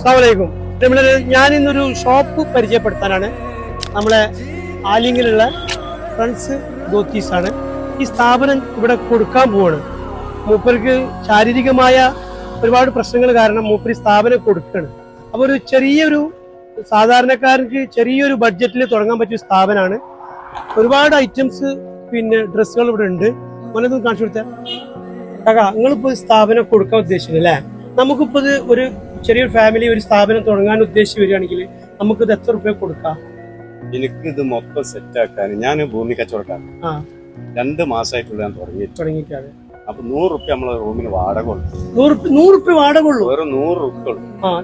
അസ്സാമലൈക്കും ഞാൻ ഇന്നൊരു ഷോപ്പ് പരിചയപ്പെടുത്താനാണ്. നമ്മളെ ആലിങ്ങിലുള്ള ഫ്രണ്ട്സ് ധോത്തീസ് ആണ്. ഈ സ്ഥാപനം ഇവിടെ കൊടുക്കാൻ പോവാണ്. മൂപ്പർക്ക് ശാരീരികമായ ഒരുപാട് പ്രശ്നങ്ങൾ കാരണം മൂപ്പര് സ്ഥാപനം കൊടുക്കണം. അപ്പോൾ ഒരു ചെറിയൊരു സാധാരണക്കാർക്ക് ചെറിയൊരു ബഡ്ജറ്റിൽ തുടങ്ങാൻ പറ്റിയ സ്ഥാപനമാണ് ഒരുപാട് ഐറ്റംസ് പിന്നെ ഡ്രസ്സുകൾ ഇവിടെ ഉണ്ട്. മോനൊന്നും കാണിച്ചു കൊടുത്ത. കാക്ക നിങ്ങളിപ്പോൾ സ്ഥാപനം കൊടുക്കാൻ ഉദ്ദേശിക്കുന്നു അല്ലേ? നമുക്കിപ്പോ ഇത് ഒരു ചെറിയൊരു ഫാമിലി ഒരു സ്ഥാപനം തുടങ്ങാൻ ഉദ്ദേശിച്ച് വരികയാണെങ്കിൽ നമുക്ക് ഇത് എത്ര റുപ്യ കൊടുക്കാം? എനിക്ക് ഇത് മൊത്തം സെറ്റാക്കാൻ ഞാൻ ഭൂമി കച്ചവടക്കാരൻ. രണ്ട് മാസമായിട്ടുള്ള ഞാൻ തുടങ്ങിയിട്ട്. തുടങ്ങിയിട്ടാണ്. അപ്പൊ നൂറ് റുപ്യ നമ്മളെ റൂമിന് വാടക നൂറ് റുപ്യ വാടക ഉള്ളൂ? വെറും നൂറ് റുപ്യ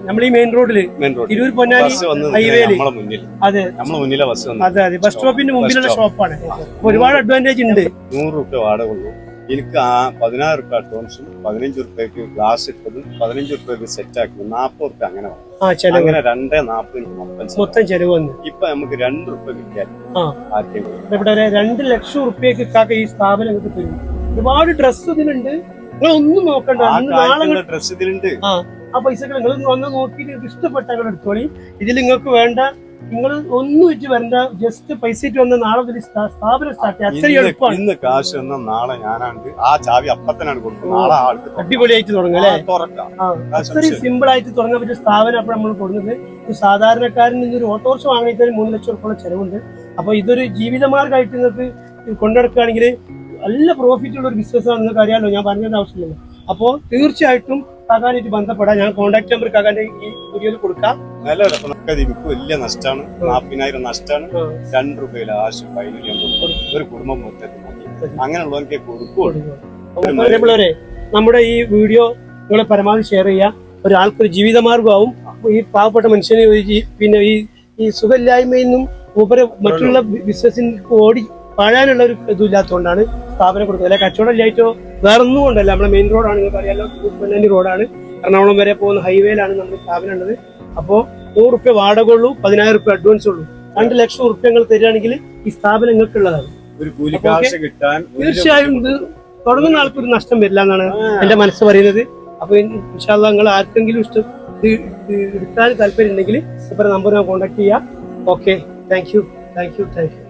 നമ്മൾ ഈ മെയിൻ റോഡിൽ മെയിൻ റോഡ് തിരൂർ പൊന്നാനി ഹൈവേയിൽ നമ്മളെ മുന്നിൽ അതെ. നമ്മളെ മുന്നിലെ ബസ് അതെ അതെ. ബസ് സ്റ്റോപ്പിന്റെ മുമ്പിലുള്ള ഷോപ്പാണ് ഒരുപാട് അഡ്വാന്റേജ് ഉണ്ട്. നൂറ് റുപ്യ വാടക ഉള്ളൂ. എനിക്ക് ആ പതിനാറ് റുപ്യ അഡ്വാൻസും പതിനഞ്ച് റുപ്യക്ക് ഗ്ലാസ് ഇട്ടതും പതിനഞ്ച് റുപ്യക്ക് സെറ്റ് ആക്കി നാൽപ്പത് റുപ്യ അങ്ങനെ വന്നു. അങ്ങനെ രണ്ടേ നാൽപ്പതിന് മൊത്തം ചെലവ്. വന്ന്. ഇപ്പൊ നമുക്ക് രണ്ട് റുപ്യ കിട്ടിയാൽ രണ്ട് ലക്ഷം റുപ്യക്ക് ഈ സ്ഥാപനം ഒരുപാട് ഡ്രസ് ഇതിലുണ്ട്. നിങ്ങൾ ഒന്നും നോക്കണ്ട. ഡ്രസ് ഇതിലുണ്ട്. ആ പൈസ നിങ്ങൾ വന്ന് നോക്കിയിട്ട് ഇഷ്ടപ്പെട്ട എടുത്തോളി. ഇതിൽ നിങ്ങൾക്ക് വേണ്ട നിങ്ങൾ ഒന്നും വെച്ച് വരണ്ട ജസ്റ്റ് പൈസ ഇട്ട് വന്ന് നാളെ മുതൽ സ്ഥാ- സ്ഥാപനം സ്റ്റാർട്ട് ഇന്ന് എളുപ്പമാണ്. ഇന്ന് കാശ് തന്ന നാളെ ഞാനാണ്ട് ആ ചാവി അപ്പത്തനാണ് കൊടുക്കുന്നത്. നാളെ ആൾക്ക്. അടിപൊളിയായിട്ട് തുടങ്ങും അല്ലേ? അത്രയും സിമ്പിൾ ആയിട്ട് തുടങ്ങാൻ പറ്റിയ സ്ഥാപനം അപ്പോൾ നമ്മൾ കൊടുക്കുന്നത്. ഒരു സാധാരണക്കാരൻ ഇന്നൊരു ഓട്ടോറിക്ഷ വാങ്ങിയിട്ട് മൂന്ന് ലക്ഷം ഉറപ്പുള്ള ചെലവുണ്ട്. അപ്പൊ ഇതൊരു ജീവിതമാർഗമായിട്ട് നിങ്ങൾക്ക് കൊണ്ടുനടക്കുകയാണെങ്കിൽ നല്ല പ്രോഫിറ്റ് ഉള്ള ഒരു ബിസിനസ് ആണ് നിങ്ങൾക്ക് അറിയാമല്ലോ ഞാൻ പറഞ്ഞതിന്റെ ആവശ്യമില്ലല്ലോ. അപ്പോൾ തീർച്ചയായിട്ടും കാക്കാനായിട്ട് ബന്ധപ്പെടാം. ഞാൻ കോൺടാക്ട് നമ്പർ കാക്കാന്റെ ഈ വീഡിയോയിൽ കൊടുക്കാം. രസം നമുക്ക് എനിക്ക് വലിയ നഷ്ടമാണ്. നാപ്പതിനായിരം നഷ്ടമാണ്. രണ്ട് രൂപയിൽ ആശം പതിനഞ്ച് ഒരു കുടുംബം മൊത്തത്തിൽ മതി അങ്ങനെയുള്ളവർക്ക് കൊടുക്കുള്ളൂ. നമ്മുടെ ഈ വീഡിയോ നിങ്ങളെ പരമാവധി ഷെയർ ചെയ്യാം ഒരാൾക്കൊരു ജീവിതമാർഗമാവും. ഈ പാവപ്പെട്ട മനുഷ്യനെ പിന്നെ ഈ ഈ സുഖമില്ലായ്മയിൽ നിന്നും ഉപരി മറ്റുള്ള ബിസിനസ്സിന് ഓടി പാഴാനുള്ള ഒരു ഇതില്ലാത്തതുകൊണ്ടാണ് സ്ഥാപനം കൊടുക്കുന്നത്. അല്ലെ കച്ചവടം ഇല്ലായിട്ടോ വേറെ ഒന്നും കൊണ്ടല്ല നമ്മുടെ മെയിൻ റോഡാണ് നിങ്ങൾക്ക് അറിയാലോ റോഡാണ് എറണാകുളം വരെ പോകുന്ന ഹൈവേയിലാണ് നമ്മുടെ സ്ഥാപനം ഉള്ളത്. അപ്പോൾ നൂറ് റുപ്യ വാടക ഉള്ളൂ പതിനായിരം റുപ്യ അഡ്വാൻസ് ഉള്ളൂ. രണ്ട് ലക്ഷം റുപ്യ നിങ്ങൾ തരികയാണെങ്കിൽ ഈ സ്ഥാപനം വലിയ തീർച്ചയായും ഇത് തുടങ്ങുന്ന ആൾക്ക് ഒരു നഷ്ടം വരില്ല എന്നാണ് എന്റെ മനസ്സ് പറയുന്നത്. അപ്പൊ ഇൻഷാല്ല നിങ്ങൾ ആർക്കെങ്കിലും ഇഷ്ടം ഇത് എടുക്കാൻ താല്പര്യം ഉണ്ടെങ്കിൽ ഇപ്പം നമ്പർ ഞാൻ കോൺടാക്ട് ചെയ്യാം. Okay thank you thank you thank you